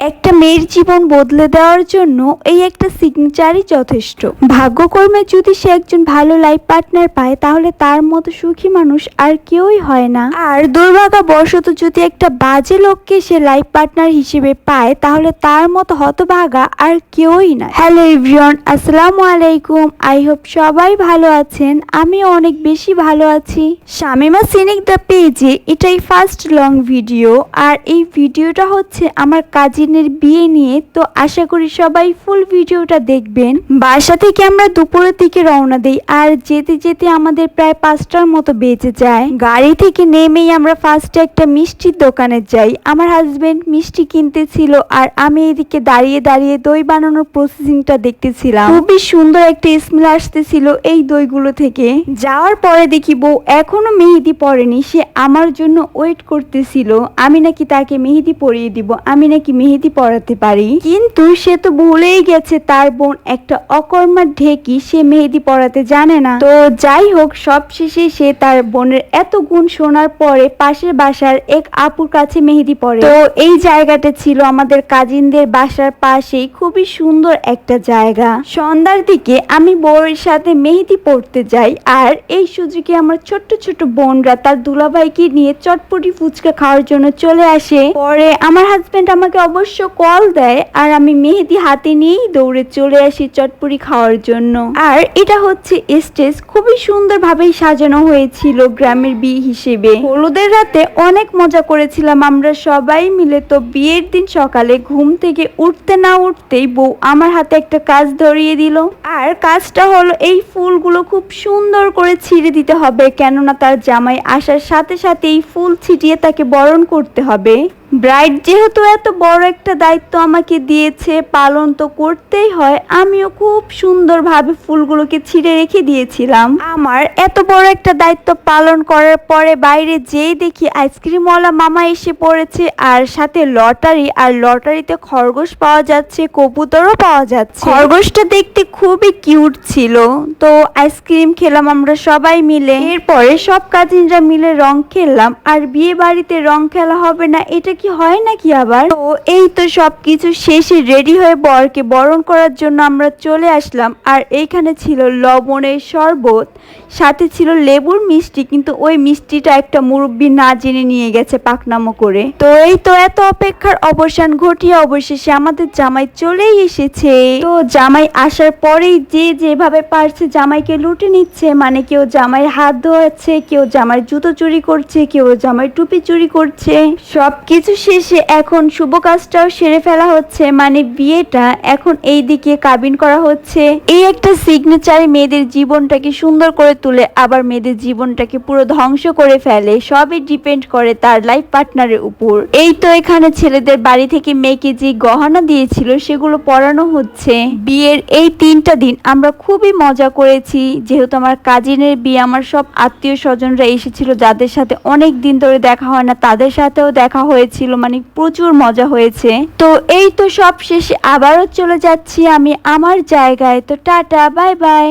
একটা মেয়ের জীবন বদলে দেওয়ার জন্য এই একটা সিগনেচারই যথেষ্ট। ভাগ্যকর্মে যদি সে একজন ভালো লাইফ পার্টনার পায়, তাহলে তার মতো সুখী মানুষ আর কেউই হয় না। আর দুর্ভাগ্যবশত যদি একটা বাজে লোককে সে লাইফ পার্টনার হিসেবে পায়, তাহলে তার মতো হতভাগা আর কেউই না। হ্যালো এভরিওয়ান আসসালামু আলাইকুম। আই হোপ সবাই ভালো আছেন। আমি অনেক বেশি ভালো আছি। শামিমা সিনিক দ্য পেজে, এটাই ফার্স্ট লং ভিডিও আর এই ভিডিওটা হচ্ছে আমার কাজিনের বিয়ে নিয়ে, তো আশা করি সবাই ফুল ভিডিওটা দেখবেন। বাসা থেকে আমরা দুপুরের দিকে রওনা দিই, আর যেতে যেতে আমাদের প্রায় পাঁচটার মতো বেঁচে যায়। গাড়ি থেকে নেমেই আমরা ফার্স্টে একটা মিষ্টির দোকানে যাই। আমার হাজবেন্ড মিষ্টি কিনতে ছিল আর আমি এদিকে দাঁড়িয়ে দাঁড়িয়ে দই বানানোর প্রসেসিংটা দেখতেছিলাম। খুবই সুন্দর একটা স্মেল আসতেছিল এই দইগুলো থেকে। যাওয়ার পরে দেখি বউ এখনও মেহেদি পড়েনি সে আমার জন্য ওয়েট করতেছিল। আমি নাকি তাকে মেহেদি পরিয়ে দিব, আমি নাকি মেহেদি পরাতে পারি? কিন্তু সে তো ভুলেই গেছে, তার বোন একটা অকর্মার ঢেকি সে মেহেদি পরাতে জানে না। তো যাই হোক সব শেষে সে তার বোনের এত গুণ শোনার পরে পাশের বাসার এক আপুর কাছে মেহেদি পরে। তো এই জায়গাটা ছিল আমাদের কাজিনদের বাসার পাশেই, খুবই সুন্দর একটা জায়গা। সন্ধ্যার দিকে আমি বউয়ের সাথে মেহেদি পড়তে যাই, আর এই সুযোগে আমার ছোট্ট ছোট বোনরা তার দুলাভাইকে নিয়ে চটপটি ফুচকা খাওয়ার জন্য চলে আসে। পরে আমার হাজবেন্ড আমাকে অবশ্য কল দেয় আর আমি মেহেদি হাতে নিয়েই দৌড়ে চলে আসি চটপুরি খাওয়ার জন্য। আর এটা হচ্ছে স্টেজ, খুবই সুন্দর ভাবেই সাজানো হয়েছিল গ্রামের বিয়ে হিসেবে। হলুদের রাতে অনেক মজা করেছিলাম আমরা সবাই মিলে, তো বিয়ের দিন সকালে ঘুম থেকে উঠতে না উঠতেই বউ আমার হাতে একটা কাজ ধরিয়ে দিল। আর কাজটা হলো এই ফুলগুলো খুব সুন্দর করে ছিঁড়ে দিতে হবে, কেননা তার জামাই আসার সাথে সাথে এই ফুল ছিটিয়ে তাকে বরণ করতে হবে। ব্রাইড যেহেতু এত বড় একটা দায়িত্ব আমাকে দিয়েছে, পালন তো করতেই হয়, আমিও খুব সুন্দরভাবে ফুলগুলোকে ছিঁড়ে রেখে দিয়েছিলাম। আমার এত বড় একটা দায়িত্ব পালন করার পরে বাইরে যেই দেখি আইসক্রিমওয়ালা মামা এসে পড়েছে, আর সাথে লটারি, আর লটারিতে খরগোশ পাওয়া যাচ্ছে, কবুতরও পাওয়া যাচ্ছে। খরগোশটা দেখতে খুবই কিউট ছিল। তো আইসক্রিম খেলাম আমরা সবাই মিলে। এরপরে সব কাজিনরা মিলে রং খেললাম, আর বিয়ে বাড়িতে রং খেলা হবে না, এটা কি হয় নাকি আবার? তো এই তো সবকিছু শেষে রেডি হয়ে বরকে বরণ করার জন্য আমরা চলে আসলাম। আর এইখানে ছিল লবণের শরবত, সাথে ছিল লেবুর মিষ্টি, কিন্তু ওই মিষ্টিটা একটা মুরব্বি না জেনে নিয়ে গেছে পাকনামো করে। তো এই তো এত অপেক্ষার অবসান ঘটিয়ে অবশেষে আমাদের জামাই চলেই এসেছে। তো জামাই আসার পরেই যে যেভাবে পারছে জামাইকে লুটে নিচ্ছে মানে কেউ জামাইয়ের হাত ধোয়াচ্ছে, কেউ জামাই জুতো চুরি করছে, কেউ জামাই টুপি চুরি করছে, সবকিছু শেষে এখন শুভ কাজটাও সেরে ফেলা হচ্ছে। মানে বিয়েটা এখন এই দিকে কাবিন করা হচ্ছে। এই একটা সিগনেচারে মেয়েদের জীবনটাকে সুন্দর করে তুলে আবার মেয়েদের জীবনটাকে পুরো ধ্বংস করে ফেলে। সবই ডিপেন্ড করে তার লাইফ পার্টনারের উপর। এই তো এখানে ছেলেদের বাড়ি থেকে মেয়েকে যে গহনা দিয়েছিল সেগুলো পরানো হচ্ছে। বিয়ের এই তিনটা দিন আমরা খুবই মজা করেছি। যেহেতু আমার কাজিনের বিয়ে, আমার সব আত্মীয় স্বজনরা এসেছিল, যাদের সাথে অনেক দিন ধরে দেখা হয় না, তাদের সাথেও দেখা হয়েছিল। মানে প্রচুর মজা হয়েছে। তো এই তো সব শেষে আবারও চলে যাচ্ছি আমি আমার জায়গায়। তো টাটা, বাই বাই।